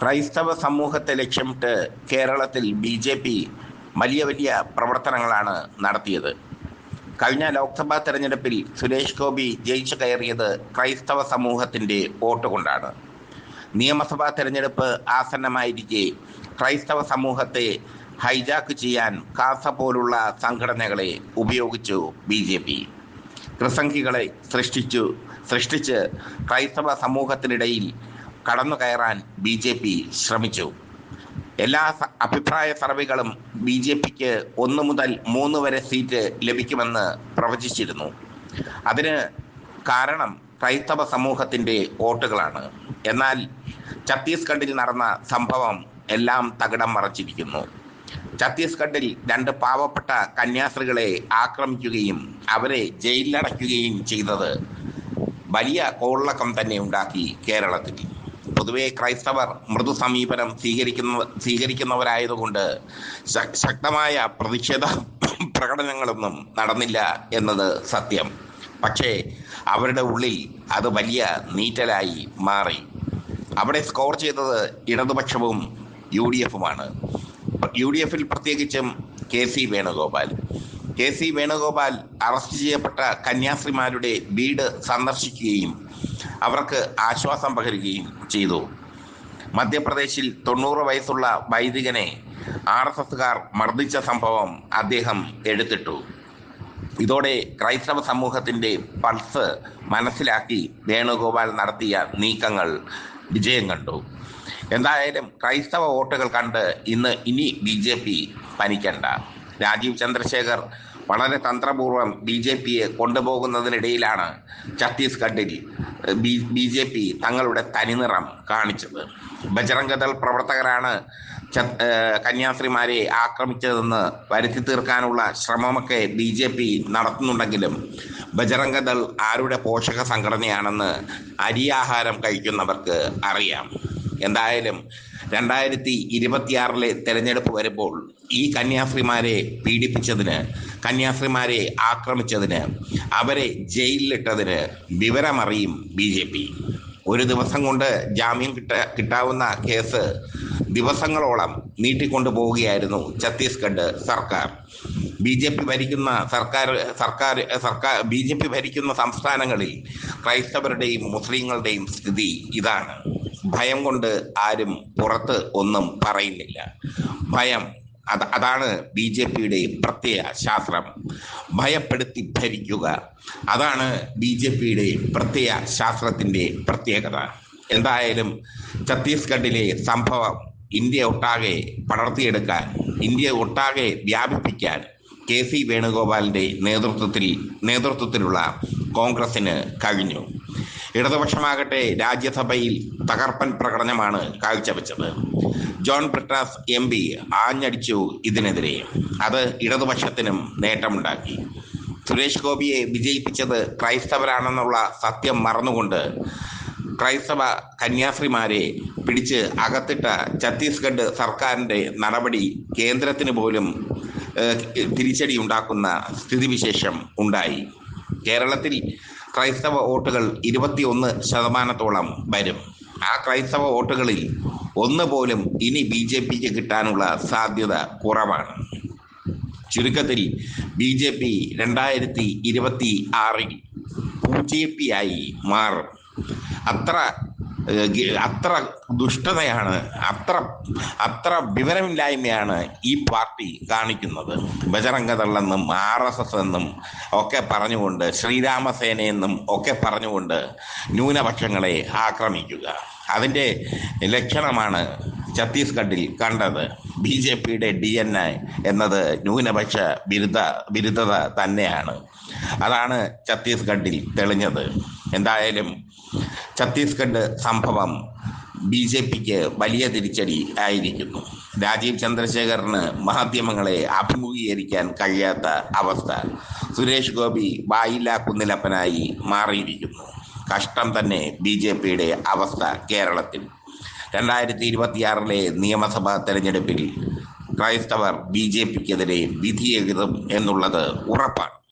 ക്രൈസ്തവ സമൂഹത്തെ ലക്ഷ്യമിട്ട് കേരളത്തിൽ ബി ജെ പി വലിയ വലിയ പ്രവർത്തനങ്ങളാണ് നടത്തിയത്. കഴിഞ്ഞ ലോക്സഭാ തെരഞ്ഞെടുപ്പിൽ സുരേഷ് ഗോപി ജയിച്ചു കയറിയത് ക്രൈസ്തവ സമൂഹത്തിന്റെ വോട്ട് കൊണ്ടാണ്. നിയമസഭാ തെരഞ്ഞെടുപ്പ് ആസന്നമായിരിക്കെ ക്രൈസ്തവ സമൂഹത്തെ ഹൈജാക്ക് ചെയ്യാൻ കാസ പോലുള്ള സംഘടനകളെ ഉപയോഗിച്ചു ബി ജെ പി. ക്രിസംഖികളെ സൃഷ്ടിച്ചു സൃഷ്ടിച്ച് ക്രൈസ്തവ സമൂഹത്തിനിടയിൽ കടന്നു കയറാൻ ബി ജെ പി ശ്രമിച്ചു. എല്ലാ അഭിപ്രായ സർവേകളും ബി ജെ പിക്ക് ഒന്ന് മുതൽ മൂന്ന് വരെ സീറ്റ് ലഭിക്കുമെന്ന് പ്രവചിച്ചിരുന്നു. അതിന് കാരണം ക്രൈസ്തവ സമൂഹത്തിന്റെ വോട്ടുകളാണ്. എന്നാൽ ഛത്തീസ്ഗഡിൽ നടന്ന സംഭവം എല്ലാം തകിടം മറച്ചിരിക്കുന്നു. ഛത്തീസ്ഗഡിൽ രണ്ട് പാവപ്പെട്ട കന്യാസ്ത്രീകളെ ആക്രമിക്കുകയും അവരെ ജയിലിലടയ്ക്കുകയും ചെയ്തത് വലിയ കോളക്കം തന്നെ ഉണ്ടാക്കി കേരളത്തിൽ. പൊതുവെ ക്രൈസ്തവർ മൃദു സമീപനം സ്വീകരിക്കുന്ന സ്വീകരിക്കുന്നവരായതുകൊണ്ട് ശക്തമായ പ്രതിഷേധ പ്രകടനങ്ങളൊന്നും നടന്നില്ല എന്നത് സത്യം. പക്ഷേ അവരുടെ ഉള്ളിൽ അത് വലിയ നീറ്റലായി മാറി. അവിടെ സ്കോർ ചെയ്തത് ഇടതുപക്ഷവും യു ഡി എഫുമാണ്. യു ഡി എഫിൽ പ്രത്യേകിച്ചും K C Venugopal. K C Venugopal arrest ചെയ്യപ്പെട്ട കന്യാസ്ത്രീമാരുടെ വീട് സന്ദർശിക്കുകയും അവർക്ക് ആശ്വാസം പകരുകയും ചെയ്തു. മധ്യപ്രദേശിൽ തൊണ്ണൂറ് വയസ്സുള്ള വൈദികനെ ആർ എസ് എസുകാർ മർദ്ദിച്ച സംഭവം അദ്ദേഹം എടുത്തിട്ടു. ഇതോടെ ക്രൈസ്തവ സമൂഹത്തിന്റെ പൾസ് മനസ്സിലാക്കി വേണുഗോപാൽ നടത്തിയ നീക്കങ്ങൾ വിജയം കണ്ടു. എന്തായാലും ക്രൈസ്തവ വോട്ടുകൾ കണ്ട് ഇന്ന് ഇനി ബി ജെ പി പനിക്കണ്ട. രാജീവ് ചന്ദ്രശേഖർ വളരെ തന്ത്രപൂർവം ബി ജെ പിയെ കൊണ്ടുപോകുന്നതിനിടയിലാണ് ഛത്തീസ്ഗഡിൽ ബി ബി ജെ പി തങ്ങളുടെ തനിനിറം കാണിച്ചത്. ബജറംഗദൾ പ്രവർത്തകരാണ് കന്യാസ്ത്രീമാരെ ആക്രമിച്ചതെന്ന് വരുത്തി തീർക്കാനുള്ള ശ്രമമൊക്കെ ബി ജെ പി നടത്തുന്നുണ്ടെങ്കിലും ബജറംഗദൾ ആരുടെ പോഷക സംഘടനയാണെന്ന് അരിയാഹാരം കഴിക്കുന്നവർക്ക് അറിയാം. എന്തായാലും രണ്ടായിരത്തി ഇരുപത്തിയാറിലെ തെരഞ്ഞെടുപ്പ് വരുമ്പോൾ ഈ കന്യാസ്ത്രീമാരെ പീഡിപ്പിച്ചതിന് കന്യാസ്ത്രീമാരെ ആക്രമിച്ചതിന് അവരെ ജയിലിലിട്ടതിന് വിവരമറിയും ബി ജെ പി. ഒരു ദിവസം കൊണ്ട് ജാമ്യം കിട്ട കിട്ടാവുന്ന കേസ് ദിവസങ്ങളോളം നീട്ടിക്കൊണ്ടു പോവുകയായിരുന്നു ഛത്തീസ്ഗഡ് സർക്കാർ. ബി ജെ പി ഭരിക്കുന്ന സർക്കാർ സർക്കാർ സർക്കാർ ബി ജെ പി ഭരിക്കുന്ന സംസ്ഥാനങ്ങളിൽ ക്രൈസ്തവരുടെയും മുസ്ലിങ്ങളുടെയും സ്ഥിതി ഇതാണ്. ഭയം കൊണ്ട് ആരും പുറത്ത് ഒന്നും പറയുന്നില്ല. ഭയം അത് അതാണ് ബി ജെ പിയുടെ പ്രത്യയ ശാസ്ത്രം. ഭയപ്പെടുത്തി ഭരിക്കുക അതാണ് ബി ജെ പിയുടെ പ്രത്യയ ശാസ്ത്രത്തിന്റെ പ്രത്യേകത. എന്തായാലും ഛത്തീസ്ഗഡിലെ സംഭവം ഇന്ത്യ ഒട്ടാകെ പടർത്തിയെടുക്കാൻ ഇന്ത്യ ഒട്ടാകെ വ്യാപിപ്പിക്കാൻ കെ സി വേണുഗോപാലിന്റെ നേതൃത്വത്തിൽ നേതൃത്വത്തിലുള്ള കോൺഗ്രസിന് കഴിഞ്ഞു. ഇടതുപക്ഷമാകട്ടെ രാജ്യസഭയിൽ തകർപ്പൻ പ്രകടനമാണ് കാഴ്ചവെച്ചത്. ജോൺ ബ്രിട്ടാസ് എം പി ആഞ്ഞടിച്ചു ഇതിനെതിരെ. അത് ഇടതുപക്ഷത്തിനും നേട്ടമുണ്ടാക്കി. സുരേഷ് ഗോപിയെ വിജയിപ്പിച്ചത് ക്രൈസ്തവരാണെന്നുള്ള സത്യം മറന്നുകൊണ്ട് ക്രൈസ്തവ കന്യാസ്ത്രീമാരെ പിടിച്ച് അകത്തിട്ട ഛത്തീസ്ഗഡ് സർക്കാരിന്റെ നടപടി കേന്ദ്രത്തിന് പോലും തിരിച്ചടി ഉണ്ടാക്കുന്ന സ്ഥിതിവിശേഷം ഉണ്ടായി. കേരളത്തിൽ ക്രൈസ്തവ വോട്ടുകൾ ഇരുപത്തിയൊന്ന് ശതമാനത്തോളം വരും. ആ ക്രൈസ്തവ വോട്ടുകളിൽ ഒന്ന് പോലും ഇനി ബി ജെ പിക്ക് കിട്ടാനുള്ള സാധ്യത കുറവാണ്. ചുരുക്കത്തിൽ ബി ജെ പി രണ്ടായിരത്തി ഇരുപത്തി ആറിൽ ബി പി ആയി മാറും. അത്ര അത്ര ദുഷ്ടതയാണ് അത്ര അത്ര വിവരമില്ലായ്മയാണ് ഈ പാർട്ടി കാണിക്കുന്നത്. ബജറംഗദളെന്നും ആർ എസ് എസ് എന്നും ഒക്കെ പറഞ്ഞുകൊണ്ട് ശ്രീരാമസേനയെന്നും ഒക്കെ പറഞ്ഞുകൊണ്ട് ന്യൂനപക്ഷങ്ങളെ ആക്രമിക്കുക. അതിന്റെ ലക്ഷണമാണ് ഛത്തീസ്ഗഡിൽ കണ്ടത്. ബി ജെ പിയുടെ ഡി എൻ എ എന്നത് ന്യൂനപക്ഷ ബിരുദ ബിരുദത തന്നെയാണ്. അതാണ് ഛത്തീസ്ഗഡിൽ തെളിഞ്ഞത്. എന്തായാലും ഛത്തീസ്ഗഡ് സംഭവം ബി ജെ പിക്ക് വലിയ തിരിച്ചടി ആയിരിക്കുന്നു. രാജീവ് ചന്ദ്രശേഖറിന് മാധ്യമങ്ങളെ അഭിമുഖീകരിക്കാൻ കഴിയാത്ത അവസ്ഥ സുരേഷ് ഗോപി വായില്ലാ കുന്നിലപ്പനായി മാറിയിരിക്കുന്നു. കഷ്ടം തന്നെ ബി ജെ പിയുടെ അവസ്ഥ കേരളത്തിൽ. രണ്ടായിരത്തി ഇരുപത്തിയാറിലെ നിയമസഭാ തെരഞ്ഞെടുപ്പിൽ ക്രൈസ്തവർ ബി ജെ പിക്കെതിരെ വിധിയെഴുതും എന്നുള്ളത് ഉറപ്പാണ്.